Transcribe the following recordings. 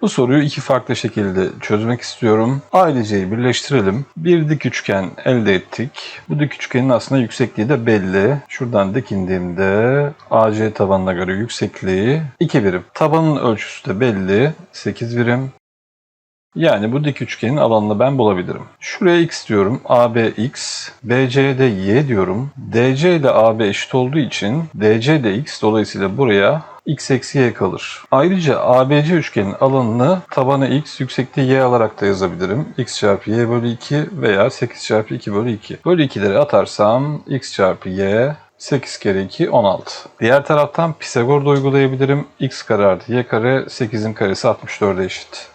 Bu soruyu iki farklı şekilde çözmek istiyorum. Aileceyi birleştirelim. Bir dik üçgen elde ettik. Bu dik üçgenin aslında yüksekliği de belli. Şuradan dik indiğimde AC tabanına göre yüksekliği 2 birim. Tabanın ölçüsü de belli. 8 birim. Yani bu dik üçgenin alanını ben bulabilirim. Şuraya x diyorum. AB x. BC'de y diyorum. DC ile AB eşit olduğu için DC de x. Dolayısıyla buraya x eksi y kalır. Ayrıca ABC üçgenin alanını tabanı x, yüksekliği y alarak da yazabilirim. x çarpı y bölü 2 veya 8 çarpı 2 bölü 2. Bölü 2'leri atarsam x çarpı y 8 kere 2 16. Diğer taraftan Pisagor da uygulayabilirim. x kare artı y kare 8'in karesi 64'e eşit.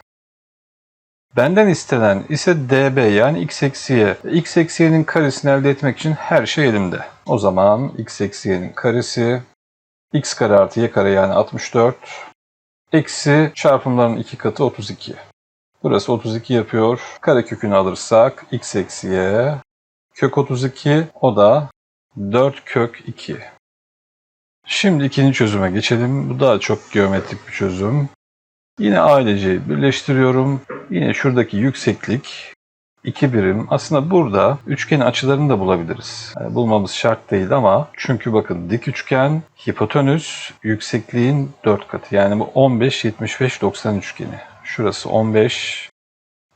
Benden istenen ise db yani x eksi y. x eksi y'nin karesini elde etmek için her şey elimde. O zaman x eksi y'nin karesi x kare artı y kare yani 64 eksi çarpımların iki katı 32. Burası 32 yapıyor. Kare kökünü alırsak x eksi y kök 32 o da 4 kök 2. Şimdi ikinci çözüme geçelim. Bu daha çok geometrik bir çözüm. Yine aileceyi birleştiriyorum. Yine şuradaki yükseklik 2 birim. Aslında burada üçgenin açılarını da bulabiliriz. Yani bulmamız şart değil ama çünkü bakın dik üçgen hipotenüs yüksekliğin 4 katı. Yani bu 15 75 90 üçgeni. Şurası 15,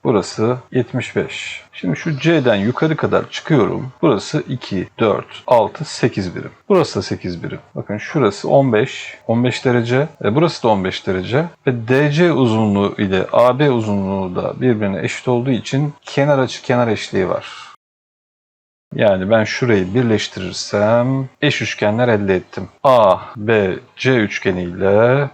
Burası 75. Şimdi şu C'den yukarı kadar çıkıyorum. Burası 2, 4, 6, 8 birim. Burası da 8 birim. Bakın şurası 15, 15 derece. E burası da 15 derece. Ve DC uzunluğu ile AB uzunluğu da birbirine eşit olduğu için kenar açı kenar eşliği var. Yani ben şurayı birleştirirsem eş üçgenler elde ettim. A, B, C üçgeniyle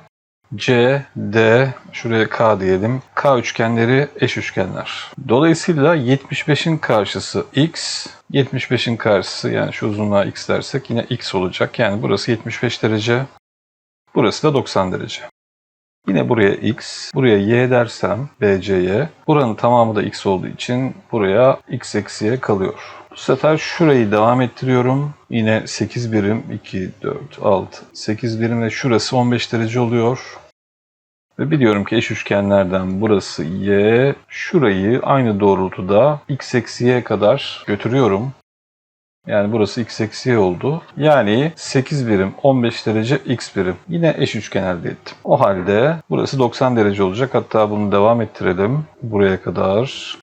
C, D, şuraya K diyelim. K üçgenleri eş üçgenler. Dolayısıyla 75'in karşısı X, 75'in karşısı yani şu uzunluğa X dersek yine X olacak. Yani burası 75 derece, burası da 90 derece. Yine buraya X, buraya Y dersem BC'ye. Buranın tamamı da X olduğu için buraya X eksiye kalıyor. Bu sefer şurayı devam ettiriyorum. Yine 8 birim, 2, 4, 6, 8 birimle şurası 15 derece oluyor. Ve biliyorum ki eş üçgenlerden burası y, şurayı aynı doğrultuda x eksi y kadar götürüyorum. Yani burası x eksi y oldu. Yani 8 birim 15 derece x birim. Yine eş üçgen elde ettim. O halde burası 90 derece olacak. Hatta bunu devam ettirelim buraya kadar.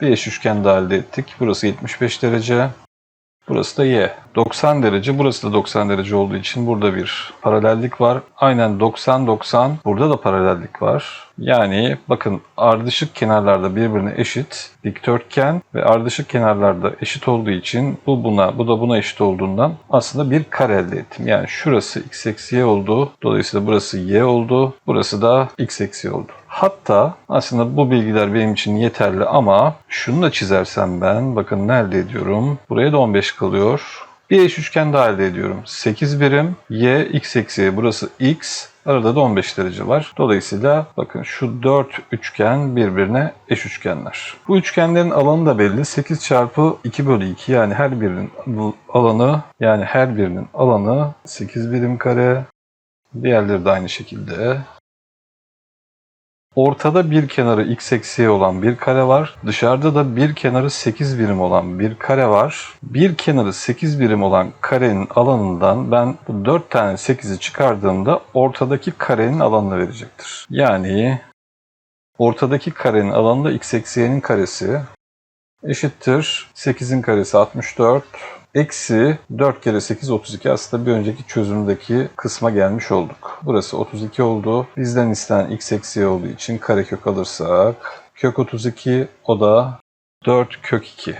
Bir eş üçgen daha elde ettik. Burası 75 derece. Burası da y. 90 derece, burası da 90 derece olduğu için burada bir paralellik var. Aynen 90-90, burada da paralellik var. Yani bakın ardışık kenarlarda birbirine eşit dikdörtgen ve ardışık kenarlarda eşit olduğu için bu buna, bu da buna eşit olduğundan aslında bir kare elde ettim. Yani şurası x eksi y oldu. Dolayısıyla burası y oldu. Burası da x eksi y oldu. Hatta aslında bu bilgiler benim için yeterli ama şunu da çizersem ben bakın ne elde ediyorum? Buraya da 15 kalıyor. Bir eş üçgen daha elde ediyorum. 8 birim y x eksi burası x Arada da 15 derece var. Dolayısıyla bakın şu 4 üçgen birbirine eş üçgenler. Bu üçgenlerin alanı da belli. 8 çarpı 2 bölü 2 yani her birinin alanı yani her birinin alanı 8 birim kare. Diğerleri de aynı şekilde. Ortada bir kenarı x eksiği olan bir kare var. Dışarıda da bir kenarı 8 birim olan bir kare var. Bir kenarı 8 birim olan karenin alanından ben bu 4 tane 8'i çıkardığımda ortadaki karenin alanını verecektir. Yani ortadaki karenin alanı da x eksiğinin karesi eşittir 8'in karesi 64 Eksi 4 kere 8 32 aslında bir önceki çözümdeki kısma gelmiş olduk. Burası 32 oldu. Bizden istenen x eksi olduğu için karekök alırsak kök 32 o da 4 kök 2.